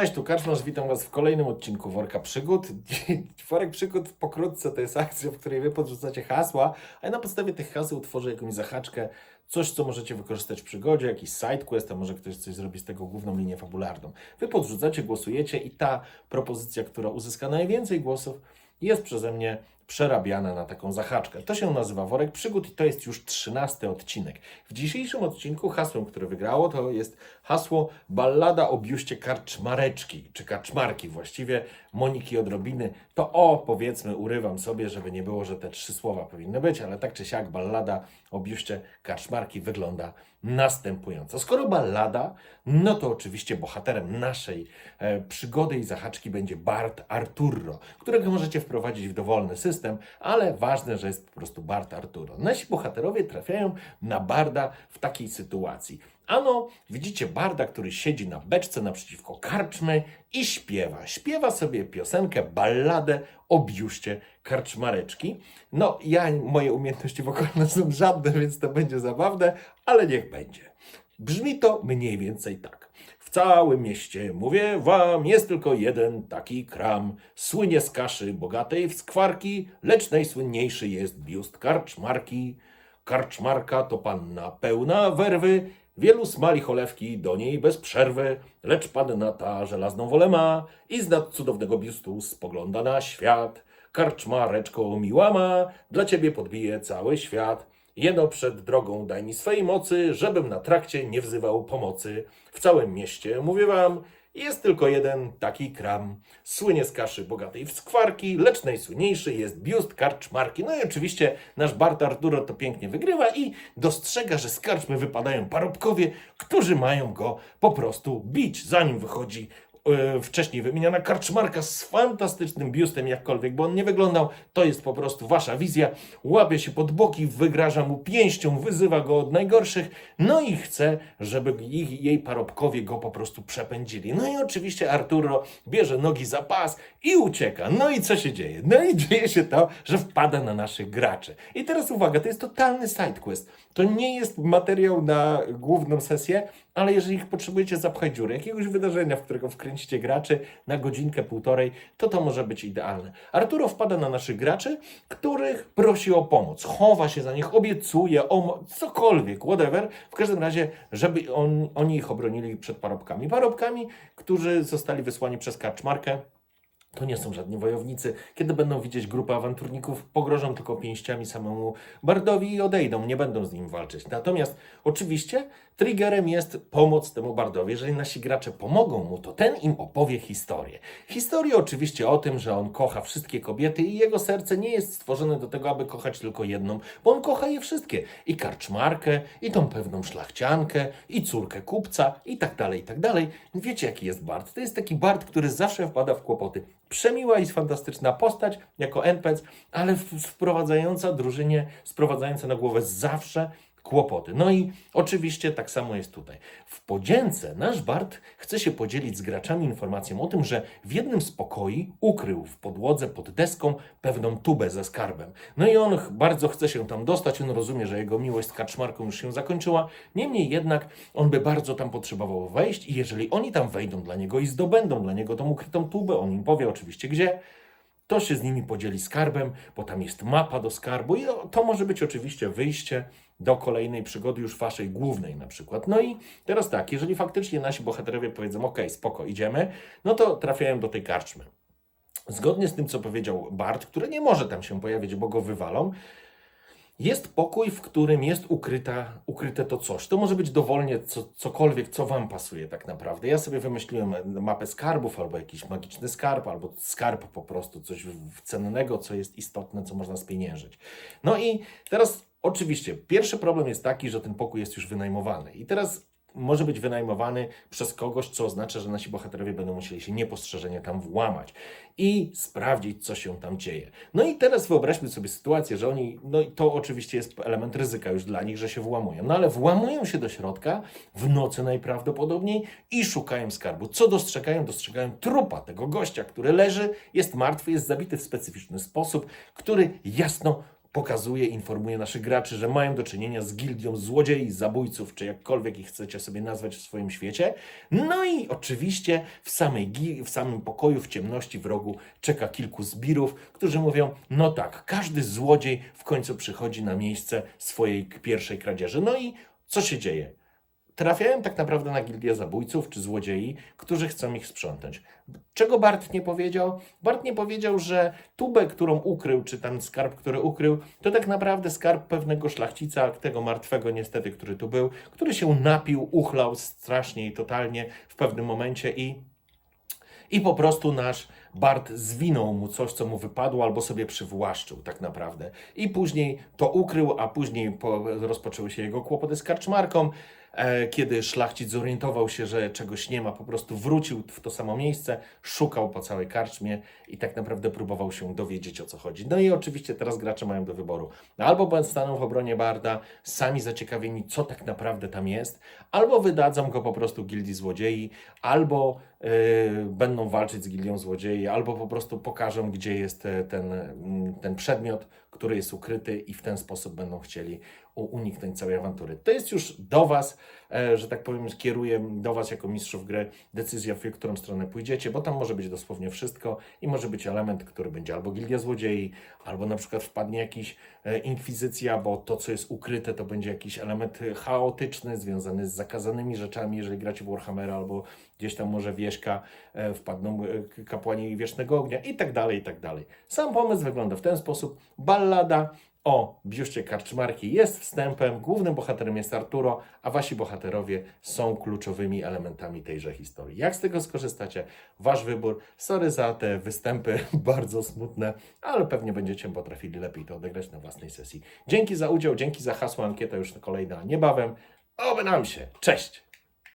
Cześć, tu Kaczmarz, witam Was w kolejnym odcinku Worka Przygód. Worek Przygód pokrótce to jest akcja, w której Wy podrzucacie hasła, a ja na podstawie tych haseł tworzę jakąś zahaczkę, coś, co możecie wykorzystać w przygodzie, jakiś sidequest, a może ktoś coś zrobi z tego główną linię fabularną. Wy podrzucacie, głosujecie i ta propozycja, która uzyska najwięcej głosów, jest przeze mnie przerabiana na taką zahaczkę. To się nazywa Worek Przygód i to jest już trzynasty odcinek. W dzisiejszym odcinku hasłem, które wygrało, to jest hasło Ballada o biuście karczmareczki, czy karczmarki właściwie, Moniki Odrobiny. To o, powiedzmy, urywam sobie, żeby nie było, że te trzy słowa powinny być, ale tak czy siak ballada o biuście karczmarki wygląda następująco. Skoro ballada, no to oczywiście bohaterem naszej e, przygody i zahaczki będzie Bart Arturo, którego możecie wprowadzić w dowolny system, ale ważne, że jest po prostu Bart Arturo. Nasi bohaterowie trafiają na Barda w takiej sytuacji. Ano, widzicie Barda, który siedzi na beczce naprzeciwko karczmy i śpiewa. Śpiewa sobie piosenkę, balladę o biuście karczmareczki. No, ja, moje umiejętności wokalne są żadne, więc to będzie zabawne, ale niech będzie. Brzmi to mniej więcej tak. W całym mieście, mówię wam, jest tylko jeden taki kram. Słynie z kaszy bogatej w skwarki, lecz najsłynniejszy jest biust karczmarki. Karczmarka to panna pełna werwy, wielu smali cholewki do niej bez przerwy, lecz panna ta żelazną wolę ma i z nad cudownego biustu spogląda na świat. Karczmareczko miła ma, dla ciebie podbije cały świat. Jeno przed drogą daj mi swej mocy, żebym na trakcie nie wzywał pomocy. W całym mieście, mówię wam, jest tylko jeden taki kram. Słynie z kaszy bogatej w skwarki, lecz najsłynniejszy jest biust karczmarki. No i oczywiście nasz Bart Arturo to pięknie wygrywa i dostrzega, że z karczmy wypadają parobkowie, którzy mają go po prostu bić, zanim wychodzi wcześniej wymieniona karczmarka z fantastycznym biustem, jakkolwiek by on nie wyglądał. To jest po prostu wasza wizja. Łapie się pod boki, wygraża mu pięścią, wyzywa go od najgorszych, no i chce, żeby ich, jej parobkowie go po prostu przepędzili. No i oczywiście Arturo bierze nogi za pas i ucieka. No i co się dzieje? No i dzieje się to, że wpada na naszych graczy. I teraz uwaga, to jest totalny sidequest. To nie jest materiał na główną sesję, ale jeżeli potrzebujecie zapchać dziurę, jakiegoś wydarzenia, w którego wkręcicie graczy na godzinkę, półtorej, to to może być idealne. Arturo wpada na naszych graczy, których prosi o pomoc, chowa się za nich, obiecuje, o cokolwiek, whatever. W każdym razie, żeby on, oni ich obronili przed parobkami. Parobkami, którzy zostali wysłani przez kaczmarkę, to nie są żadni wojownicy. Kiedy będą widzieć grupę awanturników, pogrożą tylko pięściami samemu Bardowi i odejdą, nie będą z nim walczyć. Natomiast oczywiście triggerem jest pomoc temu Bardowi. Jeżeli nasi gracze pomogą mu, to ten im opowie historię. Historię oczywiście o tym, że on kocha wszystkie kobiety i jego serce nie jest stworzone do tego, aby kochać tylko jedną, bo on kocha je wszystkie. I karczmarkę, i tą pewną szlachciankę, i córkę kupca, i tak dalej, i tak dalej. Wiecie, jaki jest Bard? To jest taki Bard, który zawsze wpada w kłopoty. Przemiła i fantastyczna postać jako NPC, ale wprowadzająca drużynie, sprowadzająca na głowę zawsze kłopoty. No i oczywiście tak samo jest tutaj. W podzięce nasz Bart chce się podzielić z graczami informacją o tym, że w jednym z pokoi ukrył w podłodze pod deską pewną tubę ze skarbem. No i on bardzo chce się tam dostać, on rozumie, że jego miłość z kaczmarką już się zakończyła. Niemniej jednak on by bardzo tam potrzebował wejść i jeżeli oni tam wejdą dla niego i zdobędą dla niego tą ukrytą tubę, on im powie oczywiście gdzie, to się z nimi podzieli skarbem, bo tam jest mapa do skarbu i to może być oczywiście wyjście do kolejnej przygody już waszej głównej na przykład. No i teraz tak, jeżeli faktycznie nasi bohaterowie powiedzą, ok, spoko, idziemy, no to trafiają do tej karczmy. Zgodnie z tym, co powiedział Bart, który nie może tam się pojawić, bo go wywalą, jest pokój, w którym jest ukryta, ukryte to coś. To może być dowolnie co, cokolwiek, co Wam pasuje tak naprawdę. Ja sobie wymyśliłem mapę skarbów, albo jakiś magiczny skarb, albo skarb po prostu, coś cennego, co jest istotne, co można spieniężyć. No i teraz oczywiście pierwszy problem jest taki, że ten pokój jest już wynajmowany. I teraz może być wynajmowany przez kogoś, co oznacza, że nasi bohaterowie będą musieli się niepostrzeżenie tam włamać i sprawdzić, co się tam dzieje. No i teraz wyobraźmy sobie sytuację, że oni, no i to oczywiście jest element ryzyka już dla nich, że się włamują, no ale włamują się do środka w nocy najprawdopodobniej i szukają skarbu. Co dostrzegają? Dostrzegają trupa tego gościa, który leży, jest martwy, jest zabity w specyficzny sposób, który jasno pokazuje, informuje naszych graczy, że mają do czynienia z gildią złodziei, zabójców, czy jakkolwiek ich chcecie sobie nazwać w swoim świecie. No i oczywiście w, samej, w samym pokoju, w ciemności, w rogu czeka kilku zbirów, którzy mówią, no tak, każdy złodziej w końcu przychodzi na miejsce swojej pierwszej kradzieży. No i co się dzieje? Trafiają tak naprawdę na gildię zabójców czy złodziei, którzy chcą ich sprzątać. Czego Bart nie powiedział? Bart nie powiedział, że tubę, którą ukrył, czy ten skarb, który ukrył, to tak naprawdę skarb pewnego szlachcica, tego martwego niestety, który tu był, który się napił, uchlał strasznie i totalnie w pewnym momencie i i po prostu nasz Bart zwinął mu coś, co mu wypadło, albo sobie przywłaszczył tak naprawdę. I później to ukrył, a później po, rozpoczęły się jego kłopoty z karczmarką. E, kiedy szlachcic zorientował się, że czegoś nie ma, po prostu wrócił w to samo miejsce, szukał po całej karczmie i tak naprawdę próbował się dowiedzieć o co chodzi. No i oczywiście teraz gracze mają do wyboru. Albo staną w obronie Barda, sami zaciekawieni, co tak naprawdę tam jest, albo wydadzą go po prostu gildii złodziei, albo yy, będą walczyć z gildią złodziei, albo po prostu pokażą, gdzie jest e, ten, mm, ten przedmiot, który jest ukryty i w ten sposób będą chcieli uniknąć całej awantury. To jest już do Was, e, że tak powiem, kieruję do Was jako mistrzów gry decyzja, w którą stronę pójdziecie, bo tam może być dosłownie wszystko i może być element, który będzie albo gildia złodziei, albo na przykład wpadnie jakiś e, inkwizycja, bo to, co jest ukryte, to będzie jakiś element chaotyczny, związany z zakazanymi rzeczami, jeżeli gracie w Warhammera, albo gdzieś tam może wieśka, e, wpadną kapłani wiecznego ognia i tak dalej, i tak dalej. Sam pomysł wygląda w ten sposób. Ballada o biuście karczmarki jest wstępem, głównym bohaterem jest Arturo, a wasi bohaterowie są kluczowymi elementami tejże historii. Jak z tego skorzystacie? Wasz wybór. Sorry za te występy bardzo smutne, ale pewnie będziecie potrafili lepiej to odegrać na własnej sesji. Dzięki za udział, dzięki za hasło, ankieta już kolejna niebawem. Oby nam się. Cześć!